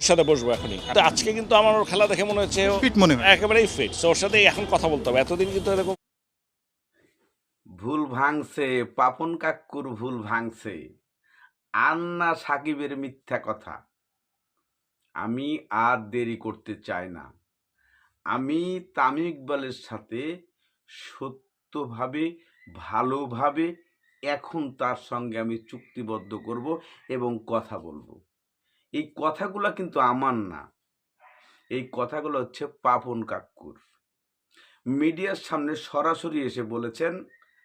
ওর সাথে বসবো এখনই। তো আজকে কিন্তু আমার ওর খেলা দেখে মনে হচ্ছে ফিট মনে হয়। একেবারেই ফিট ওর সাথে এখন কথা বলতে হবে। এতদিন কিন্তু এরকম ভুল ভাঙছে পাপন কাক্কুর ভুল ভাঙছে। আন্না সাকিবের মিথ্যা কথা। আমি আর দেরি করতে চাই না। আমি তামিম ইকবালের সাথে সত্যভাবে ভালোভাবে এখন তার সঙ্গে আমি চুক্তিবদ্ধ করব এবং কথা বলব। এই কথাগুলো কিন্তু আমার না। এই কথাগুলো হচ্ছে পাপন কাক্কুর। মিডিয়ার সামনে সরাসরি এসে বলেছেন,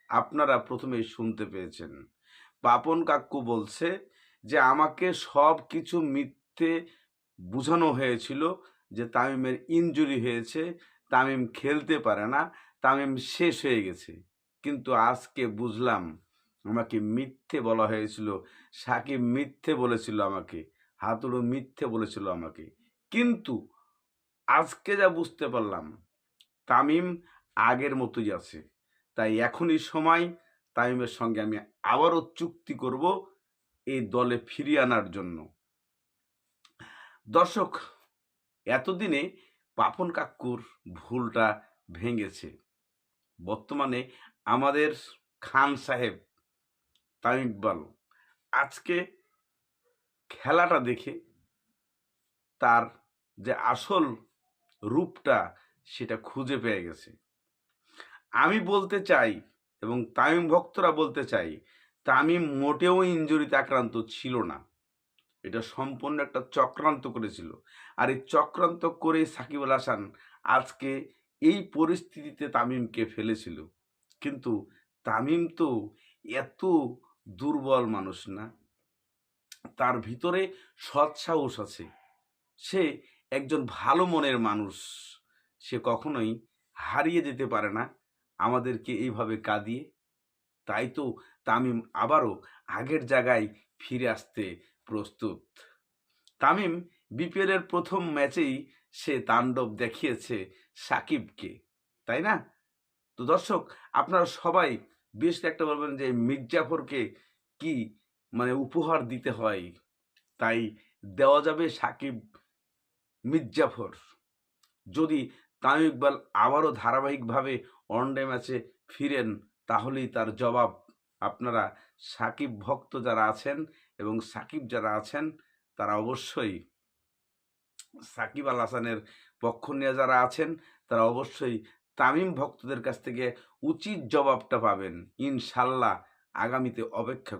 আপনারা প্রথমেই শুনতে পেয়েছেন। পাপন কাক্কু বলছে যে, আমাকে সব কিছু মিথ্যে বোঝানো হয়েছিল যে, তামিমের ইনজুরি হয়েছে, তামিম খেলতে পারে না, তামিম শেষ হয়ে গেছে। কিন্তু আজকে বুঝলাম, আমাকে মিথ্যে বলা হয়েছিল, সাকিব মিথ্যে বলেছিল আমাকে। হাতুড়ো মিথ্যে বলেছিল আমাকে। কিন্তু আজকে যা বুঝতে পারলাম, তামিম আগের মতোই আছে। তাই এখনই সময় তামিমের সঙ্গে আমি আবারও চুক্তি করব এই দলে ফিরিয়ে আনার জন্য। দর্শক, এতদিনে পাপন কাক্কুর ভুলটা ভেঙেছে। বর্তমানে আমাদের খান সাহেব, তামিম ইকবাল, আজকে খেলাটা দেখে তার যে আসল রূপটা সেটা খুঁজে পেয়ে গেছে। আমি বলতে চাই এবং তামিম ভক্তরা বলতে চাই, তামিম মোটেও ইঞ্জুরিতে আক্রান্ত ছিল না। এটা সম্পূর্ণ একটা চক্রান্ত করেছিল। আর এই চক্রান্ত করে সাকিব আল হাসান আজকে এই পরিস্থিতিতে তামিমকে ফেলেছিল। কিন্তু তামিম তো এত দুর্বল মানুষ না। তার ভিতরে সৎ সাহস আছে। সে একজন ভালো মনের মানুষ। সে কখনোই হারিয়ে যেতে পারে না আমাদেরকে এইভাবে কাঁদিয়ে। তাই তো তামিম আবারও আগের জায়গায় ফিরে আসতে প্রস্তুত। তামিম বিপিএলের প্রথম ম্যাচেই সে তাণ্ডব দেখিয়েছে সাকিবকে, তাই না? তো দর্শক, আপনারা সবাই বেশ একটা বলবেন যে মির্জাফরকে কি মানে উপহার দিতে হয় তাই দেওয়া যাবে সাকিব মির্জাফর যদি তামিম ইকবাল আবারও ধারাবাহিকভাবে ওয়ানডে ম্যাচে ফিরেন, তাহলেই তার জবাব আপনারা সাকিব ভক্ত যারা আছেন এবং সাকিব যারা আছেন, তারা অবশ্যই সাকিব আল হাসানের পক্ষ নিয়ে যারা আছেন, তারা অবশ্যই তামিম ভক্তদের কাছ থেকে উচিত জবাবটা পাবেন ইনশাল্লাহ আগামীতে অপেক্ষা।